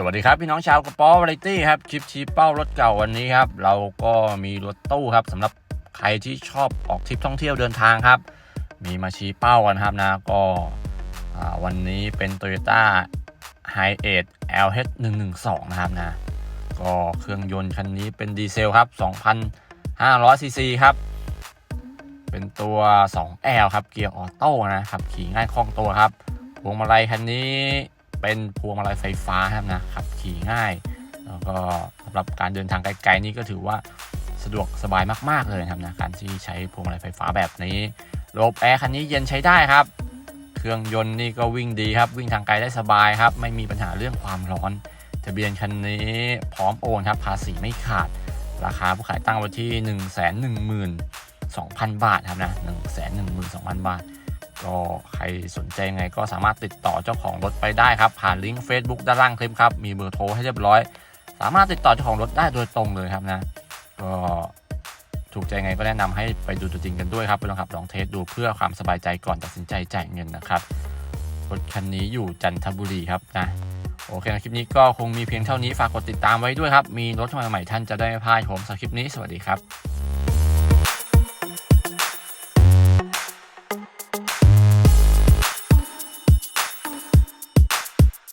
สวัสดีครับ พี่น้องชาวกระป๋อวาไรตี้ครับชิปชี้เป้ารถเก่าวันนี้ครับ เราก็มีรถตู้ครับสำหรับใครที่ชอบออกทริปท่องเที่ยวเดินทางครับ มีมาชี้เป้ากันครับนะก็วันนี้เป็น Toyota h i 8 LH 112 นะครับนะ ก็เครื่องยนต์คันนี้เป็นดีเซลครับ 2,500ซีซีครับ เป็นตัว 2L ครับเกียร์ออโต้นะครับขี่ง่ายคล่องตัวครับพวงมาลัยคันนี้ เป็นพวงมาลัยไฟฟ้าครับนะขับขี่ง่าย แล้วก็สำหรับการเดินทางไกลๆนี่ก็ถือว่าสะดวกสบายมากๆเลยครับนะการที่ใช้พวงมาลัยไฟฟ้าแบบนี้ระบบแอร์คันนี้เย็นใช้ได้ครับ เครื่องยนต์นี่ก็วิ่งดีครับ วิ่งทางไกลได้สบายครับ ไม่มีปัญหาเรื่องความร้อน ทะเบียนคันนี้พร้อมโอนครับภาษีไม่ขาด ราคาผู้ขายตั้งไว้ที่ 1 1 2 0 0 0 บาทครับนะ 1 1 2 0 0 0 บาท ก็ใครสนใจไงก็สามารถติดต่อเจ้าของรถไปได้ครับ ผ่านลิงก์ Facebook ด้านล่างคลิปครับ มีเบอร์โทรให้เรียบร้อย สามารถติดต่อเจ้าของรถได้โดยตรงเลยครับนะ ก็ถูกใจไงก็แนะนำให้ไปดูตัวจริงกันด้วยครับไปลองขับลองเทสดูเพื่อความสบายใจก่อนตัดสินใจจ่ายเงินนะครับรถคันนี้อยู่จันทบุรีครับนะโอเคนะคลิปนี้ก็คงมีเพียงเท่านี้ฝากกดติดตามไว้ด้วยครับ มีรถใหม่ๆท่านจะได้ไม่พลาดผมสำหรับคลิปนี้สวัสดีครับ